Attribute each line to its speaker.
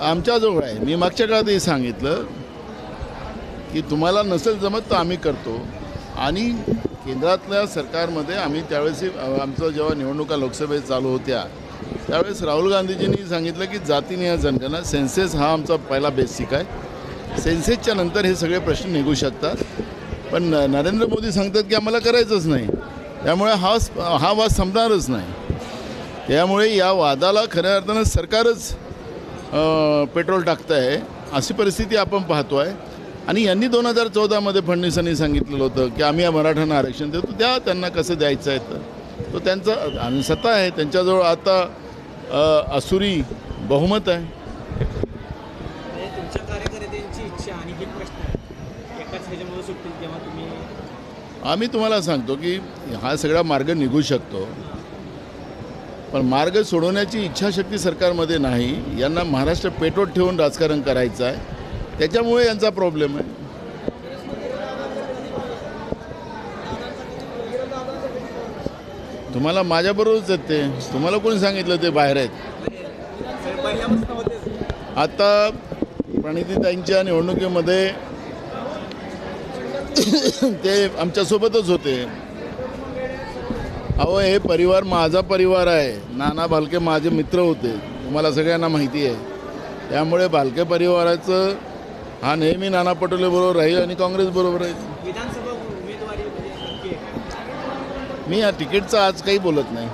Speaker 1: आमच्याजवळ आहे. मी मागच्या काळातही सांगितलं की तुम्हाला नसेल जमत तर आम्ही करतो. आणि केंद्रातल्या सरकारमध्ये आम्ही त्यावेळेस आमचं जेव्हा निवडणुका लोकसभेत चालू होत्या त्यावेळेस राहुल गांधीजींनी सांगितलं की जातीनिहाय जनगणना सेन्सेस हा आमचा पहिला बेसिक आहे. सेन्सेसच्या नंतर हे सगळे प्रश्न निघू शकतात. पण न- नरेंद्र मोदी सांगतात की आम्हाला करायचंच नाही. त्यामुळे हा स- हा वाद संपणारच नाही. त्यामुळे या वादाला खऱ्या अर्थानं सरकारच पेट्रोल टाकतं आहे अशी परिस्थिती आपण पाहतो आहे आणि यांनी दोन हजार चौदामध्ये फडणवीसांनी सांगितलेलं होतं की आम्ही या मराठ्यांना आरक्षण देतो द्या त्यांना कसं द्यायचं आहे तर? तो त्यांचा आणि सत्ता आहे. त्यांच्याजवळ आता असुरी बहुमत आहे.
Speaker 2: म्हणजे हे
Speaker 1: आम्ही तुम्हाला सांगतो की हा सगळा मार्ग निघू शकतो. पण मार्ग सोडवण्याची इच्छाशक्ती सरकारमध्ये नाही. यांना महाराष्ट्र पेटोट ठेवून राजकारण करायचं आहे. त्याच्यामुळे यांचा प्रॉब्लेम आहे. तुम्हाला माझ्याबरोबरच आहेत ते. तुम्हाला कोणी सांगितलं ते बाहेर आहेत? आता प्रणितीताईंच्या निवडणुकीमध्ये ते आमच्यासोबतच होते. अहो हे परिवार माझा परिवार आहे. नाना भालके माझे मित्र होते. तुम्हाला सगळ्यांना माहिती आहे. त्यामुळे भालके परिवाराचं हा नेहमी नाना पटोले बरोबर राहील आणि काँग्रेस बरोबर राहील? मी या तिकीटचं आज काही बोलत नाही.